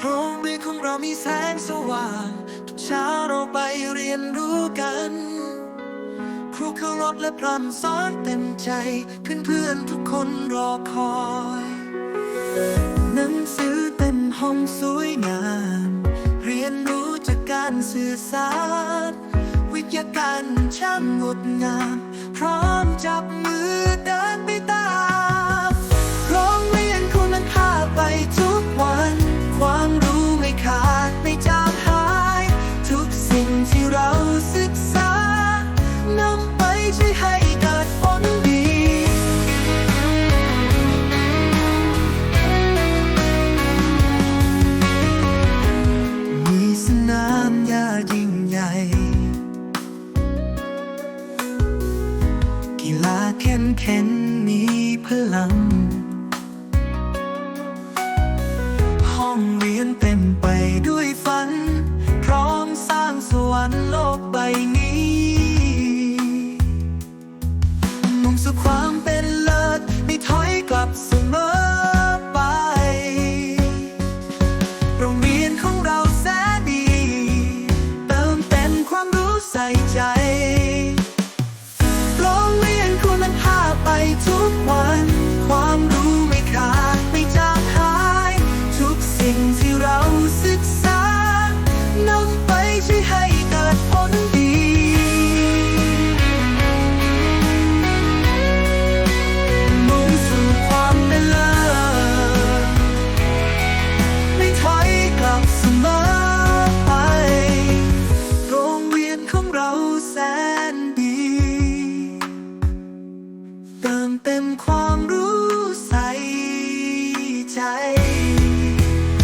โรงเรียนของเรามีแสงสว่างทุกเช้าเราไปเรียนรู้กัน ครูเคารพและพร่ำสอนเต็มใจ เพื่อนๆทุกคนรอคอยหนังสือเต็มห้องสวยงาม เรียนรู้จากการสื่อสาร วิทยาการช่างงดงาม พร้อมจับมือ ใช้ให้เกิดผลดี มีสนามหญ้ายิ่งใหญ่ กีฬาเข้มแข็งมีพลัง ห้อง สู่ความเป็นเลิศไม่ถอยกลับเสมอไป โรงเรียนของเราแสนดี เติมเต็มความรู้ใส่ใจ โรงเรียนคุณภาไปทุกวัน ความรู้ไม่ขาดไม่จางหาย ทุกสิ่งที่เราศึกษานำไปใช้ให้